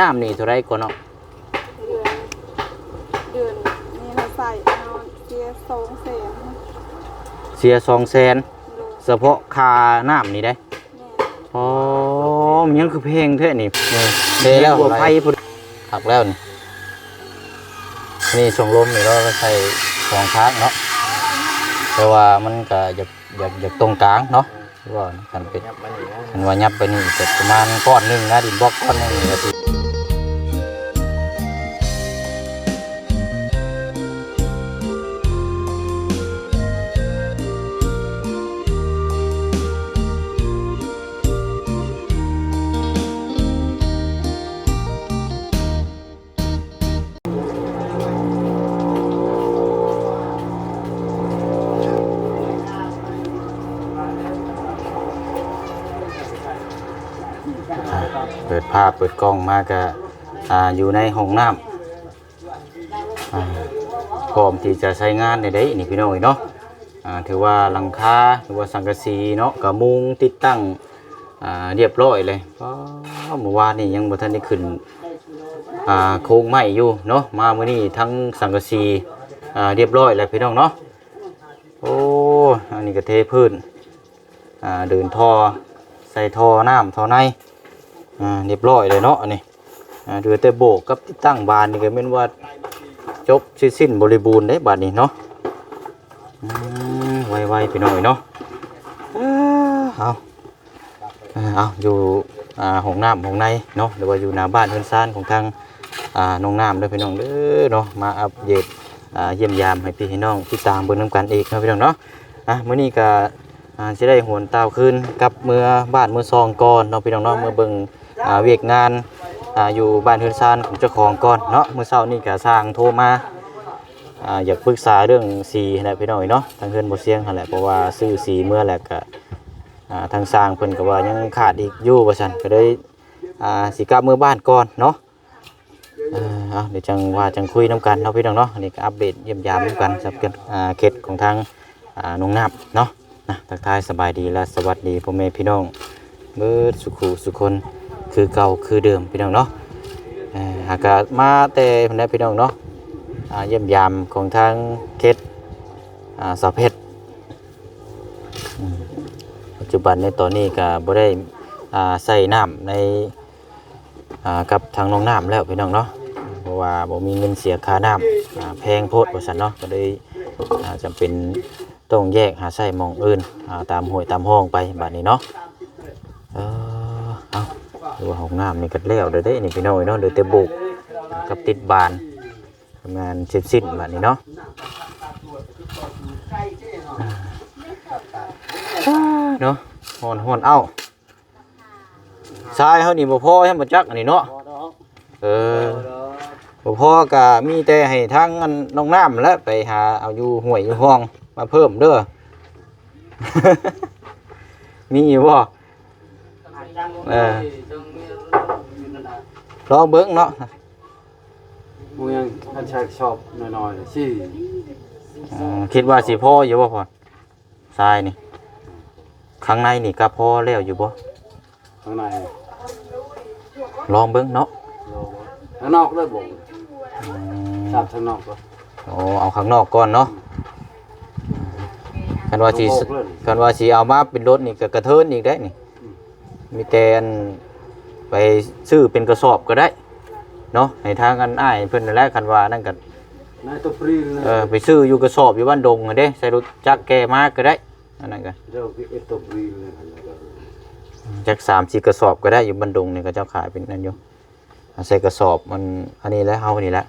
น้ำนี่เท่าไรก่อนเนาะเดือนเดือนนี่เราใส่เอาเสียสองแสนเสียสองแสนโดยเฉพาะค่าน้ำนี่ได้แม่อ๋อมันยังคือเพลงแท้นี่เทแล้วบัวไฟพุ่นหักแล้วนี่นี่ส่งลมนี่เราก็ใช้สองครั้งเนาะแต่ว่ามันก็อยากอยากอยากตรงกลางเนาะที่ว่ากันเป็น ยับมันนี่นะ มันว่ายับไปนี่เสร็จประมาณก้อนหนึงนะดินบล็อกก้อนหนึงนี่ก็สิ ภาพเปิดกล้องมาก็อ่าอยู่ในห้องน้ำพร้อมที่จะใช้งานในได้นี่พี่น้องเนาะถือว่าหลังคาหรือว่าสังกะสีเนาะกับมุงติดตั้งเรียบร้อยเลยเพราะเมื่อวานนี่ยังบ่ทันได้ขึ้นโครงไม้อยู่เนาะมาเมื้อนี้ทั้งสังกะสีเรียบร้อยแล้วพี่น้องเนาะโอ้อันนี้ก็เทพื้นเดินท่อใส่ท่อน้ำท่อใน อ่าเรียบร้อยเลยเนาะอันนี้อ่าเหลือแต่โบกกับติดตั้งบานนี่ก็เป็นว่าจบสิ้นสิ้นบริบูรณ์ได้บานนี้เนาะไวๆไปหน่อยเนาะเอาเอาอยู่ห้องน้ำห้องในเนาะหรือว่าอยู่หน้าบ้านเพื่อนซ่านของทางน้องน้ำเด้อพี่น้องเด้อเนาะมาอัปเดตเยี่ยมยามให้พี่ให้น้องที่ตามเบิ่งน้ำกันอีกนะพี่น้องเนาะอะมื้อนี้ก็อ่าสิได้หวนเตาขึ้นกับเมื่อบ้านเมื่อซองก่อนเนาะพี่น้องเนาะเมื่อเบิ่งอ่า เวียกงานอาอยู่บ้านเฮือนซานของเจ้าของก่อนเนาะเมื่อเช้านี่ก็สร้างโทรมาอาอยากปรึกษาเรื่องสีนั่นแหละพี่น้อยเนาะทางเฮือนบ่เสียงนั่นแหละเพราะว่าซื้อสีเมื่อแหละก็ทางสร้างเพิ่นก็ว่ายังขาดอีกอยู่ว่าซั่นก็เลยสิกลับมือบ้านก่อนเนาะเดี๋ยวจังว่าจังคุยนํกันเนาะพี่น้องเนาะนนี้ก็อัปเดตเยี่ยมยามนกันสำหรับเขตของทางนงน้ำเนาะนะทักทายสบายดีและสวัสดีพ่อแม่พี่น้องเบิดสุขุสุคน คือเก่าคือเดิมพี่น้องเนาะอากาศมาแต่พนักพี่น้องเนาะเยี่ยมยามของทางเขตอ่าสาวเพชรปัจจุบันในตอนนี้ก็บ่ได้ใส่น้ำในกับทางน้องน้ำแล้วพี่น้องเนาะเพราะว่าบ่มีเงินเสียค่าน้ำแพงโพดว่าซั่นเนาะก็เลยจำเป็นต้องแยกหาใส่มองอื่นตามห้วยตามห้องไปแบัดนี้เนาะ หรือว่าห้องน้ำนี่ก็แล้วเด้อเด้นี่พี่น้อยเนาะเดือแต่บุกกับติดบานทำงานเสร็จสิ้นแบบนี้เนาะเนาะหอนหอนเอ้าทรายเขานี่บ่พอให้บ่จักอันนี้เนาะเออบ่พอก็มีแต่ให้ทางน้องน้ำและไปหาเอาอยู่ห้วยอยู่ห้องมาเพิ่มเด้อมีอยู่บ่เออ ลองเบิ้งเนาะมึงยังท่านชายชอบหน่อยๆสิอืมคิดว่าสิพ่ออยู่บ่พอทรายนี่ข้างในนี่ก็พอแล้วอยู่บ่ข้างในลองเบิ้งเนาะโลข้างนอกเลยบ่งอืมทราบข้างนอกก็ โอ้เอาข้างนอกก่อนเนาะกันว่าสิกันว่าสิเอามาเป็นรถนี่ก็กระเทินอีกได้นี่ มีแต่อัน ไปซื้อเป็นกระสอบก็ได้เนาะให้ทางกันอ้ายเพิ่นนั่นแหละคันว่านั่นก็นายตัวปรีเลยเออไปซื้ออยู่กระสอบอยู่บ้านดงอะเด้ใส่รถจักรแกมาก็ได้อันนั้นก็เจ้าเอตัวปรีเลยจักสามสี่กระสอบก็ได้อยู่บันดงนี่ก็เจ้าขายเป็นนั่นอยู่เอาใส่กระสอบมันอันนี้แหล้วเฮานี่แหละ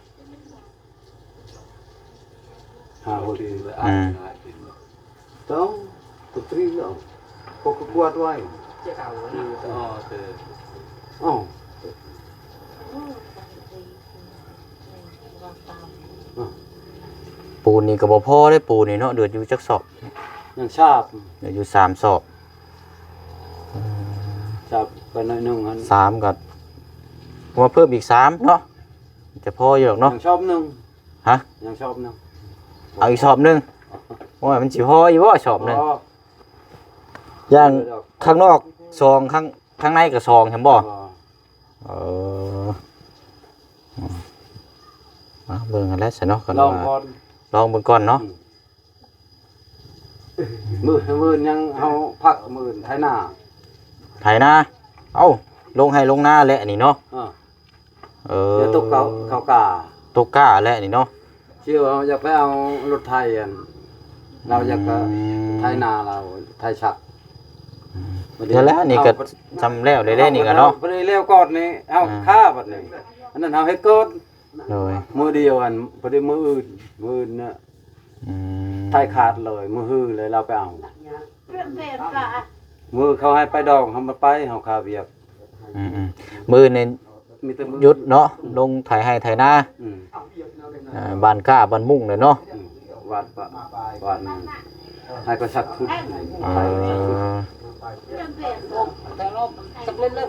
หาคนดีเลยอ่านต้องตัวปรีแล้วพวกก็กวาดไว้อ๋อเออ อ๋อปูนนี่ก็บ่พอได้ปูนนี่เนาะเดือดอยู่จักสอบยังชาบเดือดอยู่สามสอบชาบไปหน่อยหนึงหันสามกับว่าเพิ่มอีกสามเนาะจะพออยู่หรอกเนาะยังชอบหนึงฮะยังชอบหนึงเอาอีกสอบหนึงโอ้ยมันสิพออยู่บ่สอบหนึงอ๋ออย่างข้างนอกซองข้างข้างในก็ซองเห็นบ่ เออมาเบิ่งกันแล้วสนอกกันลองก่อานลองเบิ่งก่อนเนาะมือมือยังเอาพักมือไทยหน้าไถนาเอ้าลงให้ลงหน้าแหละนี่เนาะเออเอดี๋ยวตกเขาเขากาตกก้าแหละนี่เนาะเชื่อว่าอยากไปเอารถไทยอันเราอยากไปไทยนาเราไทยชัก เดี๋ยวแล้วนี่ก็ทำแล้วได้ๆนี่ก็เนาะ ไปเลยเร็วก่อนนี่เอาอ่า ค่าบัดนี้อันนั้นเอาให้ก่อนโดยมือเดียวอันพอดีมืออื่นมืออื่นเนี่ยอืมไทยขาดเลยมือฮือเลยเราไปเอา มือเขาให้ไปดองเขามาไปเฮาคาเวียกอืมอืมมือนี่มีแต่มือหยุดเนาะลงไถให้ไถนาอืมอ่าบ้านก้าบ้านมุ่งเลยเนาะ อืมวัดปะวัด ให้ก็ชักขึ้นออสักเล่นเล่น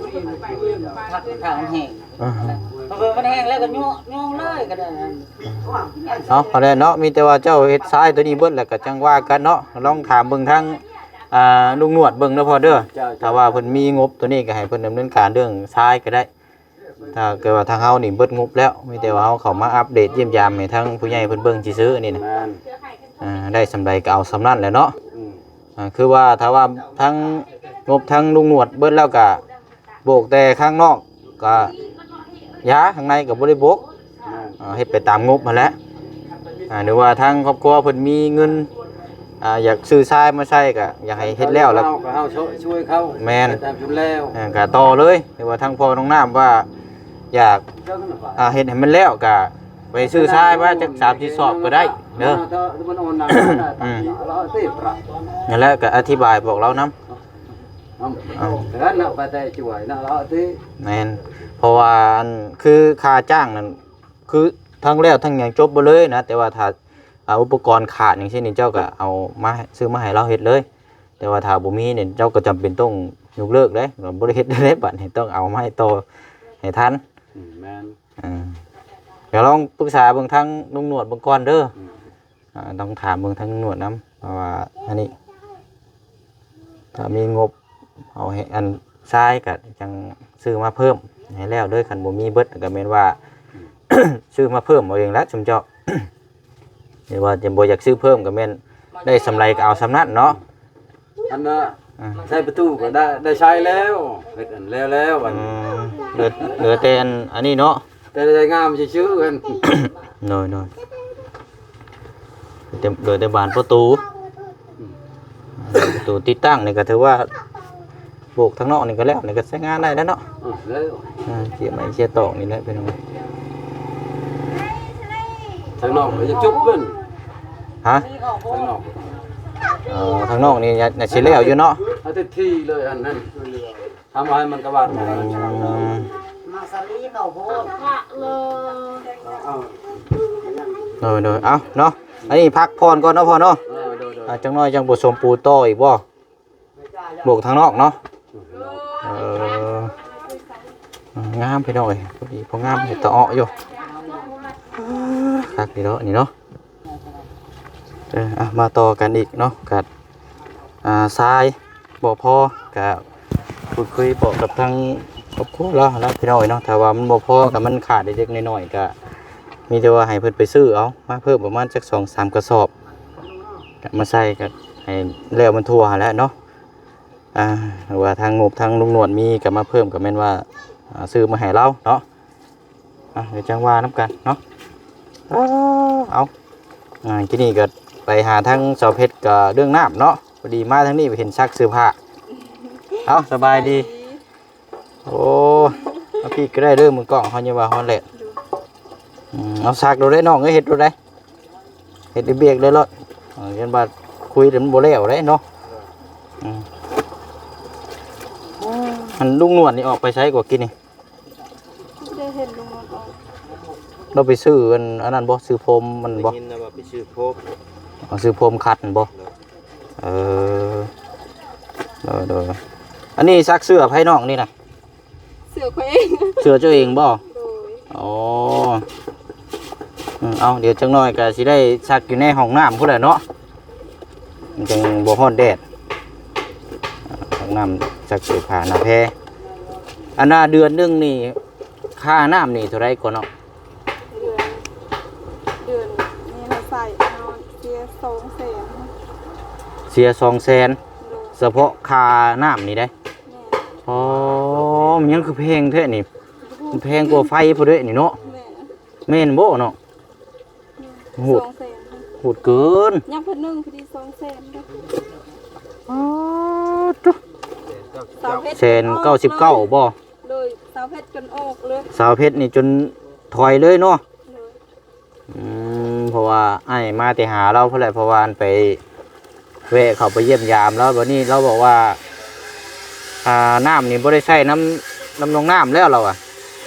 ผักทางแห้งอ่าฮะพอมันแห้งแล้วก็ย่อย่อเลยก็ได้เนาะอแล้วเนาะมีแต่ว่าเจ้าเฮ็ดซ้ายตัวนี้เบิดแล้วก็จังว่ากันเนาะลองถามเบิ่งทางอ่าลุงหนวดเบิ่งเนาะพอเด้อถ้าว่าเพิ่นมีงบตัวนี้ก็ให้เพิ่นดำเนินการเรื่องซ้ายก็ได้ ถ้าเกิดว่าทางเฮานี่เบิดงบแล้วมีแต่ว่าเฮาเข้ามาอัปเดตเยี่ยมยามให้ทางผู้ใหญ่เพิ่นเบิ่งซื่อๆนี่นะ แม่น อ่าได้สำใดก็เอาสำนั้นแหละเนาะอืมอ่าคือว่าถ้าว่าทั้งงบทั้งลุงหนวดเบิดแล้วก็โบกแต่ข้างนอกก็ยาข้างในก็บ่ได้โบกแม่นอ่าเฮ็ดไปตามงบมาแหล้วอ่าหรือว่าทางครอบครัวเพิ่นมีเงินอ่าอยากซื้อทรายมาใช้ก็อยากให้เฮ็ดแล้วแล้วเฮาก็เฮาช่วยช่วยเขาแม่นไปตามจุดแล้วอ่าก็ต่อเลยหรือว่าทางพ่อน้องน้ำว่าอยาก เจ้าขึ้นมาอ่าเฮ็ดให้มันแล้วก็ไปซื้อทรายว่าจัก3ที่สอบก็ได้ เด้อมันโอนนะอืมเราติดประนั่นแหละก็อธิบายบอกเรานํเอาแต่นั้นน่ะไปแต่ช่วยนะเราที่แม่นเพราะว่าอันคือค่าจ้างนั่นคือทั้งแล้วทั้งหยังจบบ่เลยนะแต่ว่าถ้าอ่าอุปกรณ์ขาดอย่างเช่นนี้เจ้าก็เอามาให้ซื้อมาให้เราเฮ็ดเลย แต่ว่าถ้าบ่มีเนี่ยเจ้าก็จำเป็นต้องยกเลิกเด้เราบ่ได้เฮ็ดได้บัดนี้ต้องเอามาให้โตอให้ทันอืมแม่นอ่าเดี๋ยวลองปรึกษาเบิ่งทางลุงหนวดเบิ่งก่อนเด้ออืมอ่า ต้องถามเบิ่งทางลุงหนวดนํเพราะว่าอันนี้ถ้ามีงบเอาให้อันทรายก็จังซื้อมาเพิ่มให้แล้วเด้อคันบ่มีเบิดก็แม่นว่า ซื้อมาเพิ่มเอาเองแล้วจุมเจ้าหรือว่าจะบ่อยากซื้อเพิ่มก็แม่นได้สำไรก็เอาสำนั้นเนาะอันน่ะอ่าใช้ประตูก็ได้ได้ใช้แล้วเฮ็ดอันแล้วแล้วอันอืมเหลือเหลือแต่อันอันนี้เนาะแต่ได้งามชื่อๆกันน้อยน้อย เต็มเหลือแต่บานประตูประตูติดตั้งนี่ก็ถือว่าโบกทางนอกนี่ก็แล้วนี่ก็ใช้งานได้แล้วเนาะอืมแล้วอ่าเสียไม้เสียตอกนี่แหละเป็นไงทางนอกก็จะจุบเพิ่นฮะนี่ก็โหทางนอกเอ๋อทางนอกนี่อย่าอย่าสิแล้วอยู่เนาะเอาแต่ที่เลยอันนั้นทำให้มันกระบาดอืมมาสลีเขาโพดเอาโดยโดยเอาเนาะ อันนี้พักพรก่อนเนาะพ่อเนาะเออโดยอ่าจังน้อยจังบ่สมปูต่ออีกบ่โบกทางนอกเนาะเอองามพี่น้อยพอดีพองามเห็ดตะเอ้ออยู่คักดีเนาะนี่เนาะเอออะมาต่อกันอีกเนาะกัดอ่าทรายบ่พอกับพูดคุยบอกกับทางครอบครัวแล้วแล้วพี่น้อยเนาะถ้าว่ามันบ่พอกับมันขาดเล็กๆน้อยๆก็ มีแต่ว่าให้เพิ่นไปซื้อเอามาเพิ่มประมาณจัก2-3กระสอบกมาใส่ก็ให้แล้วมันทั่วแล้วเนาะอ่าหรือว่าทางงบทางลุงหนวดมีก็มาเพิ่มก็แม่นว่าซื้อมาให้เราเนาะอะเดี๋ยวจังว่านํกันเนาะเอาอาอ่าที่นี่ก็ไปหาทางสาวเพชรก็เรื่องน้ำเนาะพอดีมาทางนี้ไปเห็นซักเสื้อผ้าเอาสบายดี โอ้พี่ก็ได้เรื่องมือกล้องเขาเนี่ยว่าฮอนแหละอืม เอาซักดูได้น้องเอ้ยเห็ดดูได้เห็ดได้เบียกได้รถเออยันบาดคุยเดี๋ยวมันโบแล้วได้เนาะอืมมันลุงหนวดนี่ออกไปใช้กว่ากินนี่ไม่ได้เห็นลุงนนท์ออกเราไปซื้ออันอันนั้นบ่ซื้อโฟมมันบ่ยินนะว่าไปชื่อโพกเอาซื้อโฟมคัดมันบ่เออเดี๋ยวเดี๋ยวอันนี้ซักเสื้อให้น้องนี่นะเสือเขาเองเสื้อเจ้าเองบ่โดยอ๋ออืม เอาเดี๋ยวจังน้อยก็สิได้ซักอยู่ในห้องน้ำพุ่นแหละเนาะมันจังบ่ฮ้อนแดดอ่าห้องน้ำซักเสื้อผ้าหน้าแพรอันน่าเดือนหนึงนี่ค่าน้ำนี่เท่าไรก่อนเนาะเใส่นอนเสียสองแสนเสียสองแสนโดยเฉพาะค่าน้ำนี่ได้แม่อ๋อมันยังคือเพลงแท้นี่มันแพงกว่าไฟพอด้วยนี่เนาะแม่แม่นบ่เนาะ โหดสองแสนโหดเกินยังเพิ่นหนึ่งพอดีสองแสนเด้ออ๋อจุ๊สาวเพชรแสนเก้าสิบเก้าบ่เลยสาวเพชรจนออกเลยสาวเพชรนี่จนถอยเลยเนาะเลยอืมเพราะว่าไอ้มาแต่หาเราเพราะอะไรเพราะว่าอันไปแวะเขาไปเยี่ยมยามแล้ววันนี้เราบอกว่า อ่าน้ำนี่บ่ได้ใช้น้ำน้ำลงน้ำแล้วเราอะ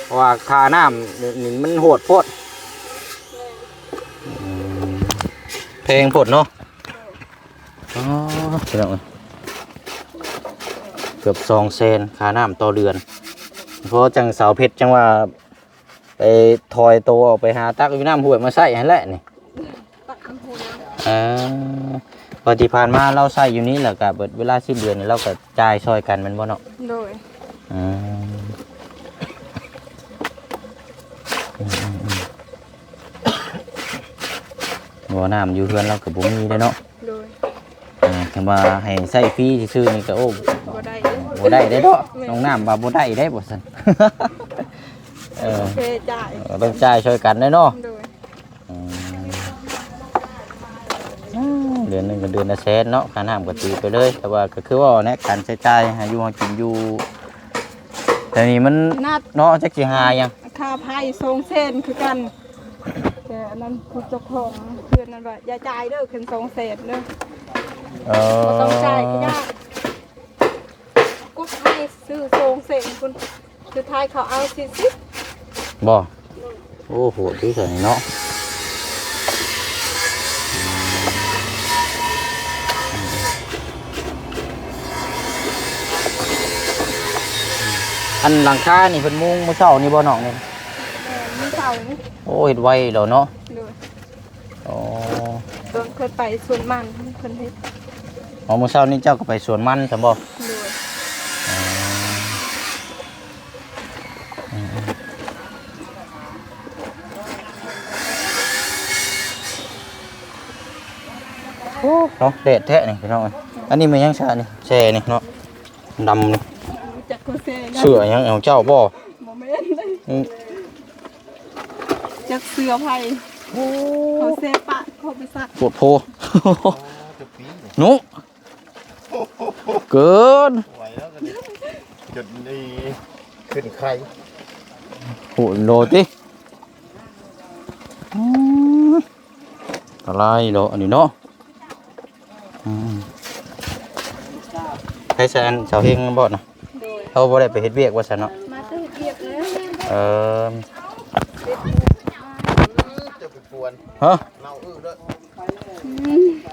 เพราะว่าคาน้ำนี่นี่มันโหดโพด เพลงโพดเนาะอ๋อเดี๋ยวก่อนเกือบสองเซนคาน้ำต่อเดือน เพราะจังสาวเพชรจังว่าไปถอยโตวออกไปหาตักอยู่น้ำห้วยมาใส่ให้แหละนี่ตักน้ำพูนะเออพอที่ผ่านมาเราใส่อยู่นี้แหละกับเบิดเวลาสิ้นเดือนนี่เราก็จ่ายซอยกันแมันบ่เนาะโดยอืมอืม บ่น้ำอยู่เพื่อนเรากับบ่มีเด้อเนาะโดยอ่าคำว่าให้ใส่ฟรีซื่อๆนี่ก็โอ้บ่ได้เด้อบ่ได้เด้อเนาะน้องน้ำว่าบ่ได้ได้บ่ซั่น เออเคจ่ายต้องจ่ายช่วยกันเด้อเนาะโดยอืมเดือนหนึ่งก็เดือนละแสนเนาะค่าน้ำก็ตีไปเลย แต่ว่าก็คือว่าในการใช้จ่ายหาอยู่หากินอยู่แต่นี่มันนัดเนาะจักสิหายังค่าไพ่ทรงเส้นคือกันแต่ อันนั้นคือเจ้าของเพื่อนนั่นว่าอย่าจ่ายเด้อขึ้นสองแสนเด้อเอบ่ต้องจ่ายก็อยากกุ๊บให้ซื้อทรงเส้นคุณสุดท้ายเขาเอาสิสิบ่โอ้โหที่ใส่เนาะอันหลังคานี่เพิ่นมุงเมื่อเช้านี่บ่น้องนี่แม่มี เสานี่โอ้เฮ็ดไว้แล้วเนาะโดยอ๋อตอนเคยไปสวนมันเพิ่นเฮ็ดอ๋อเมื่อเช้านี้เจ้าก็ไปสวนมันซั่นบ่โดยโอ้เนาะเด็ดแท้นี่พี่น้องเอ้ยอันนี้มันยังชานี่แช่นี่เนาะดำนี่รู้จักโคเซ่นะเสือยังของเจ้าบ่บ่แม่นเลย อืมจักเสือไผ่โคเซ่ปะเขาไปซักปวดโพหนุเกินไหวแล้วกันจุดนี้ขึ้นใครโหโลติอืมอะไรโลอันนี้เนาะอืมให้แซนชาวเฮงบ่นะโดยเขาบ่ได้ไปเฮ็ดเวียกว่าซั่นเนาะมาตื้อเกียบเลยเออ จะไปกวน ฮะเน่าอื้อด้วย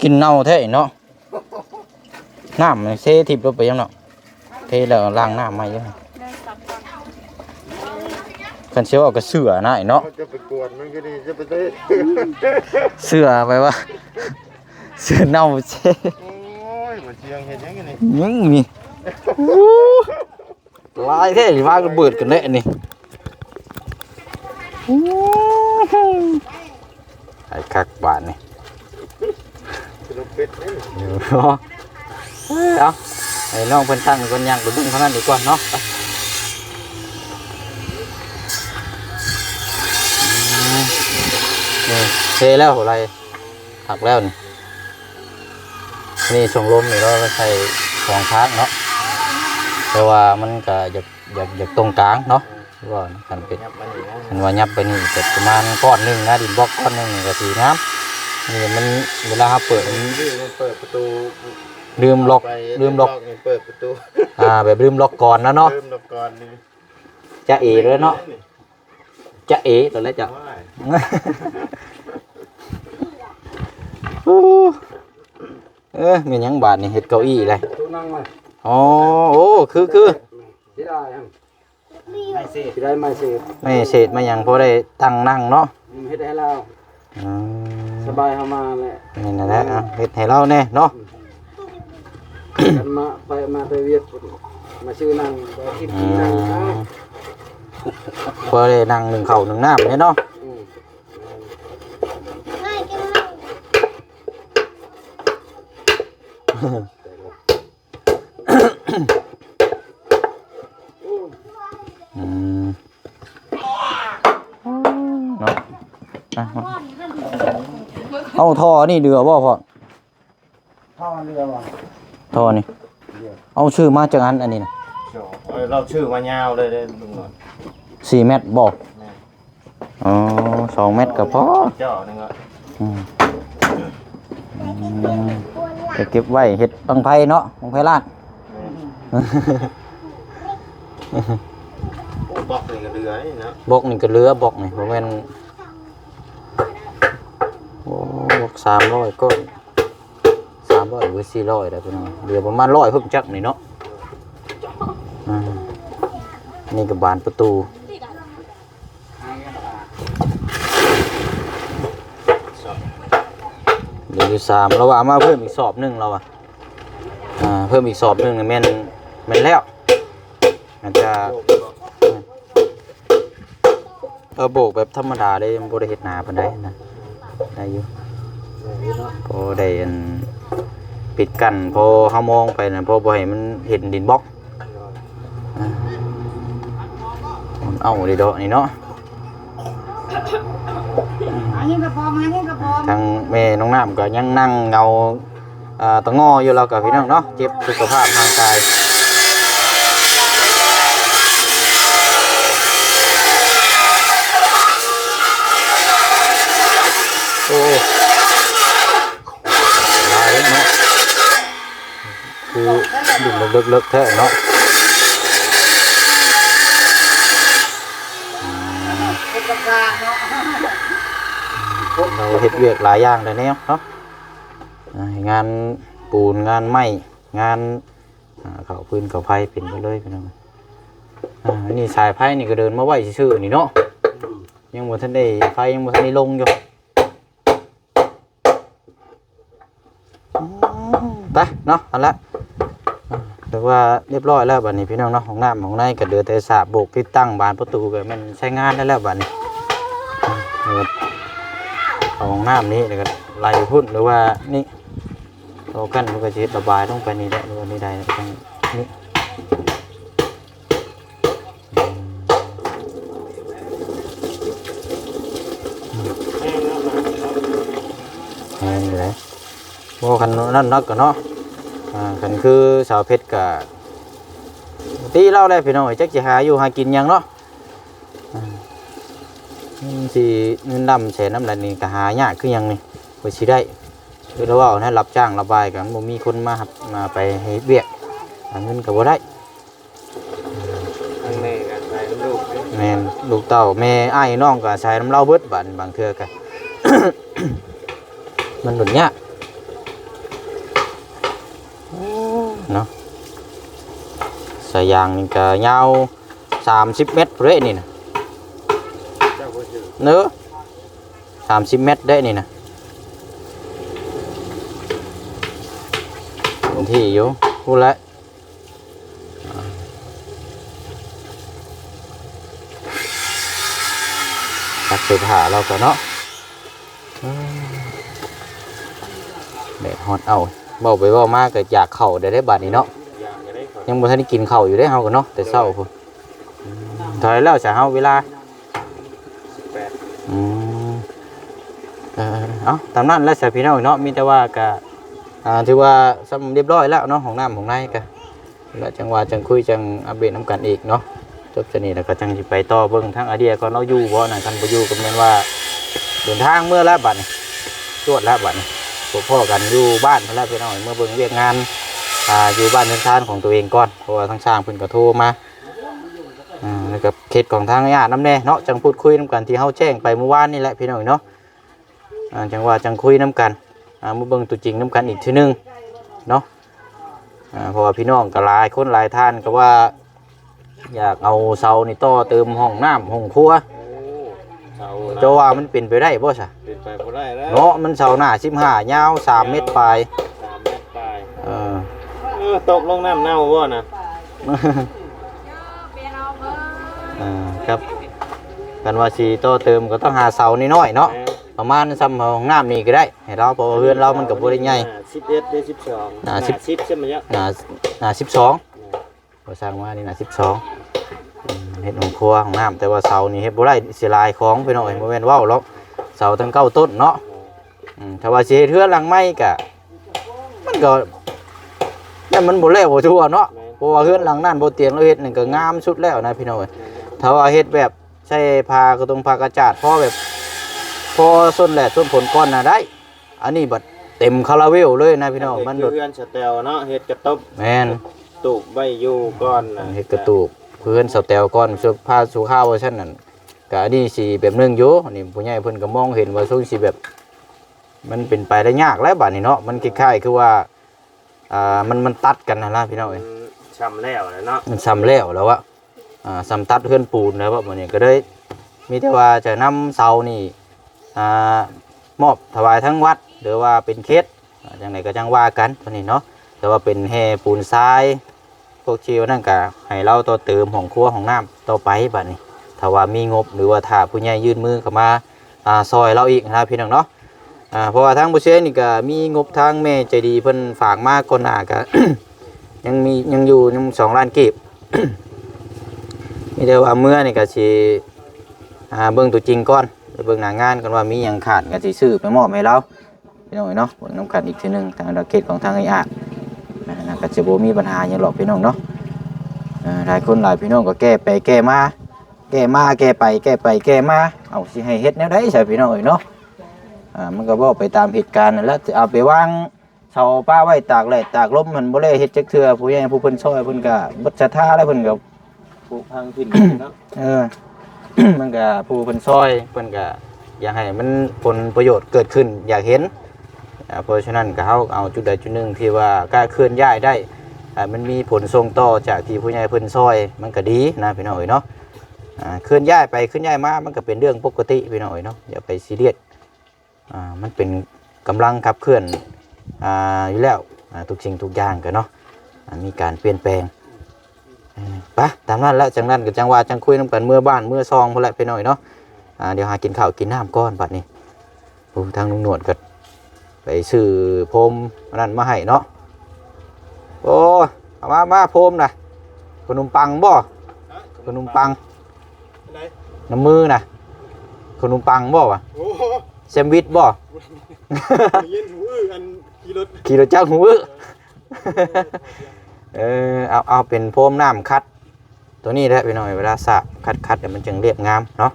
กินเน่าแท้เนาะน้ำมันเซทิบลงไปยังเนาะเทแล้วล้างน้ำใหม่ยังได้สับก่อนคันเชียวเอากระเสือนะไอ้เนาะจะไปกวนมันก็ดีจะไปเต้เสือไปว่าเสือเน่าเช่โอ้ยมาเชียงเห็นยังไงนี่ยังมีลายแท้ว่าระเบิดกันแน่นี่ไอ้คัก บาทนี่เนี่เดี๋ยเนาะเอาไอ้น้องเพิ่นตั้งเพิ่นย่างไปเบิ่งเท่านั้นดีกว่าเนาะนี่เทแล้วอะไรหักแล้วนี่นี่ส่งลมนี่เราใส่สองทางเนาะแต่ว่ามันก็อยากอยากอยากตรงกลางเนาะ ว่าคันเป็นยับมันนี่นะมันว่ายับไปนี่เสร็จประมาณก้อนหนึงนะดินบล็อกก้อนหนึงนี่ก็สีน้ำนี่มันเวลาเราเปิดมันดื้อมันเปิดประตูลืมล็อกไปลืมล็อกนี่เปิดประตูอ่าแบบลืมล็อกก่อนนะเนาะลืมล็อกก่อนนี่จะเอเลยเนาะจะเอตอนแรกจะว้ายเออมีหยังบาทนี่เห็ดเก้าอี้อะไรตู้นั่งมาอ๋อโอ้คือคือที่ ไม่เสพสิไดไม่เสพไม่เศษมาหยังพอได้ตั้งนั่งเนาะเฮ็ดให้เราอืสบายเข้ามาแหละนี่นะแหละเฮ็ดให้เราแน่เนาะมาไปมาไปเวียดมาชื่อนั่งไปกินอืกินั่งนะเามพอได้นั่งหนึ่งเข่าหนึ่งน้ำเนี่ยเนาะอืม อะมาเอาท่อนี่เดือบ่พ่อท่อเรือว่ะท่อนี่เอาชื่อมาจากอันอันนี้นะเออเราชื่อมายาวเลยเด้ลุงหน่อยสี่เมตรบอกอ๋อสองเมตรก็พอเจ้านึงอะอืมอืมจะเก็บไว้เห็ดบังไพเนาะบังไพลาดบอกนี่ก็เรือนี่นะบอกนี่ก็เรือบอกนี่ประมาณ โอ้สามร้อยก็สามร้อยหรือสี่ร้อยได้พี่น้องเรือประมาณร้อยเพิ่มจักนี่เนาะอ่านี่กับบานประตูเดี๋ยวอยู่สามเราว่ามาเพิ่มอีกสอบหนึ่งเราอะอ่าเพิ่มอีกสอบหนึ่งแม่นแม่นแล้วอาจจะเออโบกแบบธรรมดาได้บ่ได้เฮ็ดหนาปานใดนะ ได้อยู่พอได้อันปิดกั้นพอเฮามองไปนะพอบ่ให้มันเห็นดินบล็อกอ่ามันเอาดิดอกนี่เนาะอันนี้กระพอมอันนี้กระพอมทางแม่น้องน้ำก็ยังนั่งเงาอ่าตะงออยู่แล้วกับพี่น้องเนาะเจ็บสุขภาพทางกาย ดิ่งเลิกๆแท้เนาะเป็นกราเนาะเราเฮ็ดเวียกหลายอย่างแต่เนี้ยเนาะงานปูนงานไม้งานเขาพื้นเขาไฟเป็นไปเลยพี่น้องอันนี่สายไฟนี่ก็เดินมาไหวซื่อนี่เนาะยังบ่ทันได้ไฟยังบ่ทันได้ลงอยู่ไปเนาะเอันละ อ่าแต่ว่าเรียบร้อยแล้วบัดนี้พี่น้องเนาะของน้ำของในก็เดือแต่สาบโบกติดตั้งบานประตูก็มันใช้งานได้แล้วบัดนี้อ่าแล้วก็เอาห้องน้ำนี้แล้วก็ไหลพุ่นหรือว่านี่เรากั้นมันก็จะระบายลงไปนี่ได้หรือว่านี่ได้ทางนี้แห้งอยู่เลยโอ้คันนั่นนักกันเนาะ อ่าคันคือสาวเพชรกับตีเล่าได้พี่น้อยจักจะหาอยู่หากินหยังเนาะอืมสิเงินดำแสนน้ำลายนี่ก็หายากคือหยังนี่บ่สิได้คือเราว่านะรับจ้างระบายกันบ่มีคนมาหับมาไปให้เวียกหาเงินก็บ่ได้อันนี้กันใส่ลูกแม่นลูกเต้าแม่อ้ายน้องก็ใช้น้ำเหล้าเบิดบาดบางเทื่อก็มันหลุดยาก เนาะสายยางนี่ก็ยาว30 เมตรเด้นี่นะเจ้าก็ชื่อเนอะสามสิบเมตรได้นี่นะพื้นที่อยู่พูดแล้วตักเสื้อผ้าเราก็เนาะอืมแดดฮอตเอา เบาไปเบามากก็อยากเข่าได้ได้บาดนี้เนาะอย่างก็ได้ขอยังบ่ทันได้กินข้าวอยู่ได้เฮากันเนาะแต่เช้าพุ่นเท่าไหรแล้วจะเฮาเวลาแปดอืมเออเอาตามนั้นแล้วสายพี่น้องเนาะมีแต่ว่าก็อ่าถือว่าสำเรียบร้อยแล้วเนาะของน้ำของในก็แล้วจังหวะจังคุยจังอัปเดตน้ำกันอีกเนาะจบจะนี่แล้วก็จังสิไปต่อเบิ่งทางไอเดียก่อนเราะอยู่บ่น่ะคันบ่อยู่ก็แม่นว่าเดินทางเมื่อแล้วบัดนี้ตรวจแล้วบัดนี้ พวกพ่อกันอยู่บ้านเพิ่นแล้วพี่น้องเมื่อเบิ่งเวียกงานอ่าอยู่บ้านเรือนชานของตัวเองก่อนเพราะว่าทางช่างเพิ่นก็โทรมาอ่าแล้วก็เขตของทางญาติน้ำแน่เนาะจังพูดคุยน้ำกันที่เฮาแจ้งไปเมื่อวานนี่แหละพี่น้องเนาะอ่าจังว่าจังคุยน้ำกันอ่ามาเบิ่งตัวจริงน้ำกันอีกทีหนึงเนาะอ่าเพราะว่าพี่น้องก็หลายคนหลายท่านก็ว่า อยากเอาเสานี่ต่อเติมห้องน้ำห้องครัว โอ้เสาเจ้าว่ามันเป็นไปได้บ่ซะเป็นไปบ่ได้แล้วเนาะมันเสาหน้า15ยาว3เมตรปลายสามเมตรปลายเออ เออตกลงน้ำเน่าบ่นะอ่าครับกันว่าสิต่อเติมก็ต้องหาเสาน้อยๆเนาะแม่เประมาณซ้ำห้องน้ำนี่ก็ได้ให้เราเพราะว่าเฮือนเรามันก็บ่ได้ใหญ่สิบเอ็ดได้สิบสองอ่าสิบสิบใช่ไหมเนี่ยหนาหนาสิบสองเราสร้างมานี่หนาสิบสอง เฮ็ดของครัวของน้ำแต่ว่าเสานี่เฮ็ดบ่ได้เสียลายของไปหน่อยบ่แม่นเว้าหรอกเสาทั้งเก้าต้นเนาะอืมถ้าว่าสิเฮ็ดเทือนหลังไม้ก็มันก็นั่นมันบ่แล้วบ่ทั่วเนาะเพราะว่าเฮือนหลังนั้นบ่เตียงเราเฮ็ดนั่นก็งามสุดแล้วนะพี่น้องเอ้ยถ้าว่าเฮ็ดแบบใช้ผ้าก็ต้องผ้ากระจาดพอแบบพอส้นแหละส้นผลก้อนน่ะได้ อันนี้บัดเต็มคาราเวลเลยนะพี่น้องมันเฮ็โดดดเพื่อนสเตลเนาะเฮ็ดกระต๊อบแม่นตูบใบอยู่ก่อนน่ะเฮ็ดกระตูก เพื่อนสแตลก่อนเสื้อผ้าสุข้าวเวอร์ชันนั้นก็อันนี้สิแบบหนึงอยู่อันนี้ผู้ใหญ่เพิ่นก็มองเห็นว่าทรงสิแบบ มันเป็นไปได้ยากแล้วบัดนี้เนาะมันคล้ายๆคือว่าอ่ามันมันตัดกันนะล่ะพี่น้องมัเอ้ยนช้ำแล้วนะเนาะมันซ้ำแล้วแล้วอะอ่าซ้ำตัดเพื่อนปูนแล้วว่าบัดนี้ก็เลยมีแต่ว่าจะนำเสานี่อ่ามอบถวายทั้งวัด หรือว่าเป็นเคสอ่าจังไดก็จังว่ากันตัวนี้เนาะแต่ว่าเป็นแห่ปูนทราย พวกชิวนั่นก็ให้เราต่อเติมของครัวของน้ำต่อไปบัดนี้ถ้าว่ามีงบหรือว่าถ้าผู้ใหญ่ยื่นมือเข้ามาอ่าซอยเราอีกนะพี่น้องเนาะอ่าเพราะว่าทางบุเชนนี่ก็มีงบทางแม่ใจดีเพิ่นฝากมากคนหน้าก็ ยังมียังอยู่ยังสองล้านกีบ มีแต่ว่าเมื่อนี่ก็สิอ่าเบิ่งตัวจริงก่อนไปเบิ่งหน้างานกันว่ามีหยังขาดก็สิซื้อไปมอบให้เราพี่น้องเนาะเบิ่งน้ำกันอีกทีหนึงทางดอกเขตของทางไอ้อาอ่า ก็จะบ่มีปัญหาหยังหรอกพี่น้องเนาะอ่าหลายคนหลายพี่น้องก็แก้ไปแก้มาแก้มาแก้ไปแก้ไปแก้มาเอาสิให้เฮ็ดแนวใดใช่พี่น้องเอ้ยเนาะอ่ามันก็บอกไปตามเหตุการณ์นั่นแหล้วเอาไปวางเสาป้าไว้ตากแดดตากลมมันบ่ได้เฮ็ดจักเทื่อผู้ใหญ่ผู้เพิ่นช่วยเพิ่นก็บ่ศรัทธาแล้วเพิ่นก็ผูกพังขึ้นเนาะเออมันก็ผู้เพิ่นช่วยเพิ่นก็อยากให้มันผลประโยชน์เกิดขึ้นอยากเห็นอ่า เพราะฉะนั้นก็เฮาเอาจุดใดจุดหนึ่งที่ว่ากล้าเคลื่อนย้ายได้มันมีผลส่งต่อจากที่ผู้ใหญ่เพิ่นช่วยมันก็ดีนะพี่น้อยเนาะเคลื่อนย้ายไปเคลื่อนย้ายมามันก็เป็นเรื่องปกติพี่น้อยเนาะอย่าไปซีเรียสมันเป็นกำลังขับเคลื่อนอยู่แล้วทุกสิ่งทุกอย่างก็เนาะมีการเปลี่ยนแปลงไปตามนั้นแล้วจังนั้นก็จังว่าจังคุยน้ำกันเมื่อบ้านเมื่อซองพอแหละไปหน่อยเนาะเดี๋ยวหากินข้าวกินน้ำก้อนบัดนี้ทางลุงหนวดก็ ไปซื้อพรมอันนั้นมาให้เนาะโอ้เอามามาพรมนะขนมปังบ่ขนมปังน้ำมือนะขนมปังบ่วะโอ้โหแซมวิชบ่ยินหูอื้ออันขี่รถขี่รถจักรหูอื้อเออเอาเอาเป็นโพมน้ำคัด ตัวนี้แหละพี่น้อยเวลาสระคัดคัดเดี๋ยวมันจึงเรียบงามเนาะ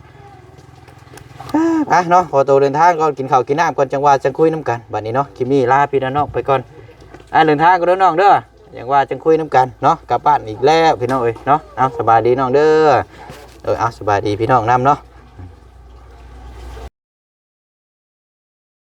อะเนาะพอตัวเดินทางก่อนกินข้าวกินน้ำก่อนจังหวะจังคุยน้ำกันบัดนี้เนาะคิมมี่ลาพี่น้องไปก่อนอ่าเดินทางก็เด้อน้องเด้ออย่างว่าจังคุยน้ำกันเนาะกลับบ้านอีกแล้วพี่น้องเอ้ยเนาะเอาสบายดีน้องเด้อเออเอาสบายดีพี่น้องน้ำเนาะ